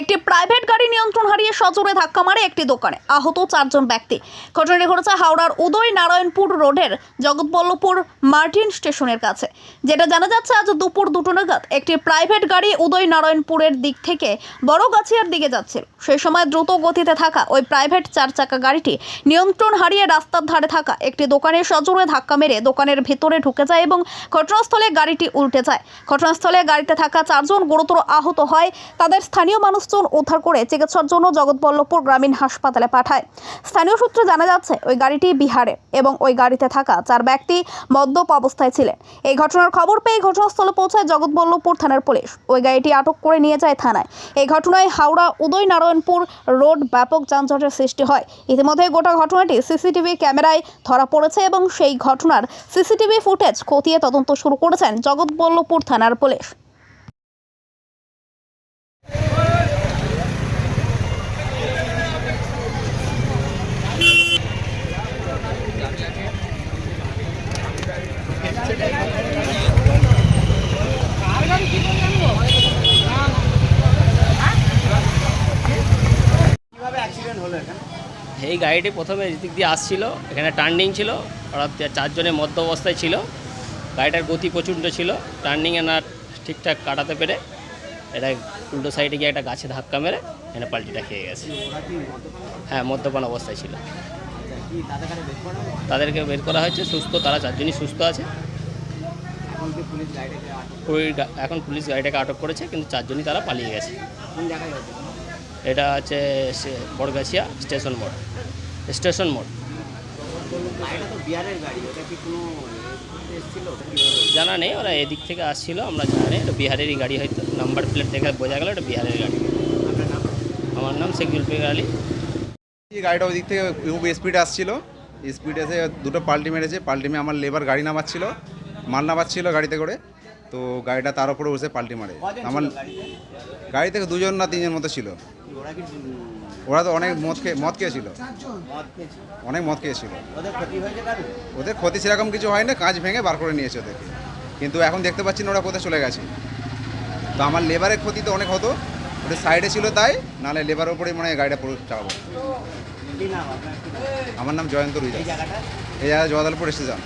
একটি প্রাইভেট গাড়ি নিয়ন্ত্রণ হারিয়ে সজোরে ধাক্কা মারে একটি দোকানে। আহত চারজন ব্যক্তি। ঘটনাটি ঘটেছে হাওড়ার উদয় নারায়ণপুর রোডের জগৎবল্লভপুর মার্টিন স্টেশনের কাছে। যেটা জানা যাচ্ছে, আজ দুপুর দুটো নাগাদ একটি প্রাইভেট গাড়ি উদয় নারায়ণপুরের দিক থেকে বড়গাছিয়ার দিকে যাচ্ছিল। সেই সময় দ্রুত গতিতে থাকা ওই প্রাইভেট চার চাকা গাড়িটি নিয়ন্ত্রণ হারিয়ে রাস্তার ধারে থাকা একটি দোকানে সজোরে ধাক্কা মেরে দোকানের ভেতরে ঢুকে যায় এবং ঘটনাস্থলে গাড়িটি উল্টে যায়। ঘটনাস্থলে গাড়িতে থাকা চারজন গুরুতর আহত হয়। তাদের স্থানীয় মানুষজন উদ্ধার করে চিকিৎসার জন্য জগৎবল্লভপুর গ্রামীণ হাসপাতালে পাঠায়। স্থানীয় সূত্রে জানা যাচ্ছে, ওই গাড়িটি বিহারে এবং ওই গাড়িতে থাকা চার ব্যক্তি মদ্যপ অবস্থায় ছিলেন। এই ঘটনার খবর পেয়ে ঘটনাস্থলে পৌঁছায় জগৎবল্লভপুর থানার পুলিশ। ওই গাড়িটি আটক করে নিয়ে যায় থানায়। এই ঘটনায় হাওড়া উদয় নারায়ণপুর রোড ব্যাপক যানজটের সৃষ্টি হয়। ইতিমধ্যে গোটা ঘটনাটি সিসিটিভি ক্যামেরায় ধরা পড়েছে এবং সেই ঘটনার সিসিটিভি ফুটেজ খতিয়ে তদন্ত শুরু করেছেন জগৎবল্লভপুর থানার পুলিশ। এই গাড়িটি প্রথমে এদিক দিয়ে আসছিল, এখানে টার্নিং ছিল, ওরা তে- চারজনে মধ্য অবস্থায় ছিল। গাড়িটার গতি প্রচণ্ড ছিল টার্নিংয়ে না ঠিকঠাক কাটাতে পেরে এটা উল্টো সাইডে গিয়ে একটা গাছে ধাক্কা মেরে এখানে পাল্টিটা খেয়ে গেছে। হ্যাঁ মদ্যপান অবস্থায় ছিল? তাদেরকে বের করা হয়েছে, সুস্থ, তারা চারজনই সুস্থ আছে। এখন পুলিশ গাড়িটাকে আটক করেছে, কিন্তু চারজনই তারা পালিয়ে গেছে। এটা আছে সে- বড়গাছিয়া স্টেশন মোড় স্টেশন মোড়। জানা নেই ওরা এদিক থেকে আসছিল আমরা জানি এটা বিহারেরই গাড়ি হয়তো নাম্বার প্লেট দেখে বোঝা গেল এটা বিহারের গাড়ি। আপনার নাম? আমার নাম শেখ জুলফিকার আলী। গাড়িটা ওই দিক থেকে খুব স্পিডে আসছিল স্পিডে এসে দুটো পাল্টি মেরেছে পাল্টি মেরে আমার লেবার গাড়ি নামাচ্ছিল মাল নামাচ্ছিল গাড়িতে করে। তো গাড়িটা তার উপরে বসে পাল্টি মারে। আমার গাড়ি থেকে দুজন না তিনজন মতো ছিল। ওরা কি উম, ওরা তো অনেক মদ খেয়ে মদ খেয়েছিল। অনেক মদ খেয়েছিল। ওদের ক্ষতি হয়েছে কারও? ওদের ক্ষতি সেরকম কিছু হয় না কাজ ভেঙে বার করে নিয়েছে ওদেরকে। কিন্তু এখন দেখতে পাচ্ছি না ওরা কোথায় চলে গেছে। তো আমার লেবারের ক্ষতি তো অনেক হতো ওটা সাইডে ছিল তাই নাহলে লেবারের উপরেই মানে গাড়িটা পুরো চালাবো? আমার নাম জয়ন্ত রুইদা এই জায়গাটা জয়দালপুর স্টেশন।